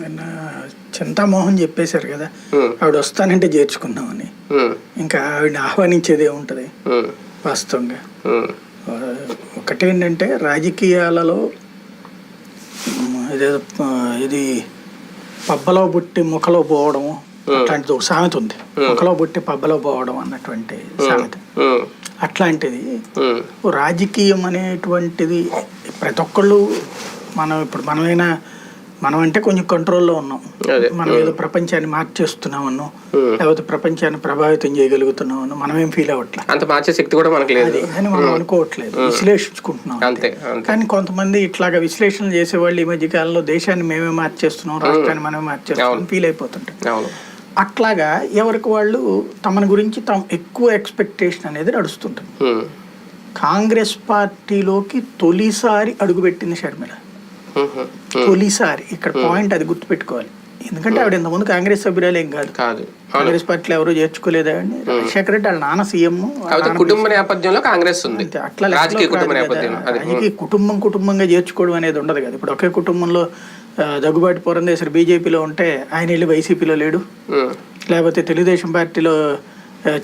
నిన్న చింతామోహన్ చెప్పేశారు కదా ఆవిడ వస్తానంటే చేర్చుకున్నామని ఇంకా ఆవిడని ఆహ్వానించేది ఉమ్, వాస్తవంగా. ఒకటేంటంటే రాజకీయాలలో ఇది పబ్బలో పుట్టి ముఖలో పోవడం అట్లాంటిది ఒక సామెత ఉంది. ముఖలో పుట్టి పబ్బలో పోవడం అన్నటువంటి సామెత. అట్లాంటిది రాజకీయం అనేటువంటిది ప్రతి ఒక్కళ్ళు మనం ఇప్పుడు మనమైనా మనం అంటే కొంచెం కంట్రోల్లో ఉన్నాం. మనం ఏదో ప్రపంచాన్ని మార్చేస్తున్నామన్నో ఉమ్. లేకపోతే ప్రపంచాన్ని ప్రభావితం చేయగలుగుతున్నామన్నో మనం ఏం ఫీల్ అవ్వట్లే అంత మార్చే శక్తి కూడా మనకు లేదు. అని మనం అనుకోవట్లేదు. విశ్లేషించుకుంటున్నాం అంతే. కానీ కొంతమంది ఇట్లాగా విశ్లేషణ చేసేవాళ్ళు ఈ మధ్య కాలంలో దేశాన్ని మేమే మార్చేస్తున్నాం రాష్ట్రాన్ని మనమే మార్చేస్తున్నాం ఫీల్ అయిపోతుంటాం అట్లాగా ఎవరికి వాళ్ళు తమని గురించి తమ ఎక్కువ ఎక్స్పెక్టేషన్ అనేది నడుస్తుంటుంది. కాంగ్రెస్ పార్టీలోకి తొలిసారి అడుగుపెట్టింది షర్మిల. తొలిసారి ఇక్కడ పాయింట్ అది గుర్తుపెట్టుకోవాలి. ఎందుకంటే ఆవిడ ఇంతకుముందు కాంగ్రెస్ సభ్యురాలు ఏం కాదు. కాదు. కాంగ్రెస్ పార్టీలో ఎవరు చేర్చుకోలేదా అండి? రాజశేఖర రెడ్డి వాళ్ళ నాన్న సీఎం. కుటుంబ నేపథ్యంలో కాంగ్రెస్ ఉంది. అట్లా రాజకీయ కుటుంబ. నేపథ్యం రాజకీయ కుటుంబంగా చేర్చుకోవడం అనేది ఉండదు కదా. ఇప్పుడు ఒకే కుటుంబంలో దగ్గుబాటి పురంధేశ్వరి బీజేపీలో ఉంటే ఆయన వెళ్ళి వైసీపీలో లేడు. లేకపోతే తెలుగుదేశం పార్టీలో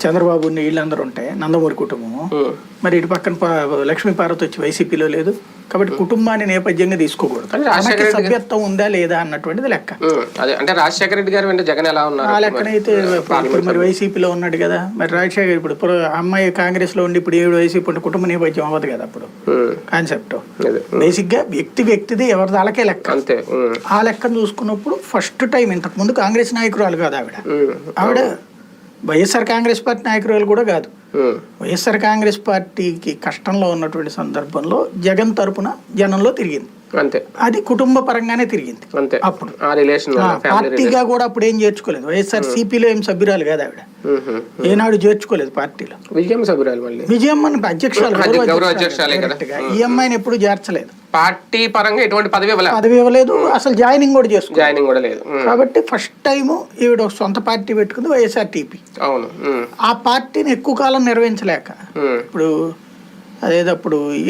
చంద్రబాబు వీళ్ళందరూ ఉంటే నందమూరి కుటుంబము. మరి ఇటు పక్కన లక్ష్మీ పార్వతి వచ్చి వైసీపీలో లేదు. కాబట్టి కుటుంబాన్ని నేపథ్యంగా తీసుకోకూడదు. తనకి సభ్యత్వం ఉందా లేదా అన్నటువంటిది లెక్క. అదే అంటే రాజశేఖర రెడ్డి గారు వెంట జగన్ ఎలా ఆ ఉన్నారు లెక్కనైతే ఇప్పుడు మరి వైసీపీలో ఉన్నాడు కదా. మరి రాజశేఖర్ ఇప్పుడు అమ్మాయి కాంగ్రెస్లో ఉండి ఇప్పుడు ఏడు వైసీపీ ఉంటే కుటుంబ నేపథ్యం అవ్వదు కదా అప్పుడు. కాన్సెప్ట్. బేసిక్గా వ్యక్తి వ్యక్తిది ఎవరిది వాళ్ళకే లెక్క. అంతే ఆ లెక్కను చూసుకున్నప్పుడు ఫస్ట్ టైం ఇంతకు ముందు కాంగ్రెస్ నాయకురాలు కాదు ఆవిడ. ఆవిడ వైఎస్ఆర్ కాంగ్రెస్ పార్టీ నాయకురాలు కూడా కాదు. వైఎస్ఆర్ కాంగ్రెస్ పార్టీకి కష్టంలో ఉన్నటువంటి సందర్భంలో జగన్ తరపున జనంలో తిరిగింది. అంతే. అది కుటుంబ పరంగానే తిరిగింది. అంతే. అప్పుడు. ఆ రిలేషన్ పార్టీగా కూడా అప్పుడు ఏం చేర్చుకోలేదు. వైఎస్ఆర్ సిపిలో ఏం సభ్యురాలు కాదు ఆవిడ. ఏనాడు చేర్చుకోలేదు పార్టీలో. విజయం సభ్యురాలు మళ్ళీ. విజయమ్మని అధ్యక్షురాలు అధ్య- గౌరవ గౌరవ అధ్యక్షురాలు అధ్యక్షురాలే కదా. direct గా. ఈ అమ్మాయిని ఎప్పుడు చేర్చలేదు. పార్టీ పరంగా ఎటువంటి పదవి ఇవ్వలే పదవి ఇవ్వలేదు. అసలు జాయినింగ్ కూడా చేసుకోలేదు. జాయినింగ్ కూడా లేదు. కాబట్టి ఫస్ట్ టైం ఈవిడ సొంత పార్టీ పెట్టుకుంది వైఎస్ఆర్ టీపీ. అవును. ఆ పార్టీని ఎక్కువ కాలం నిర్వహించలేక ఇప్పుడు అదేదో అప్పుడు ఈయన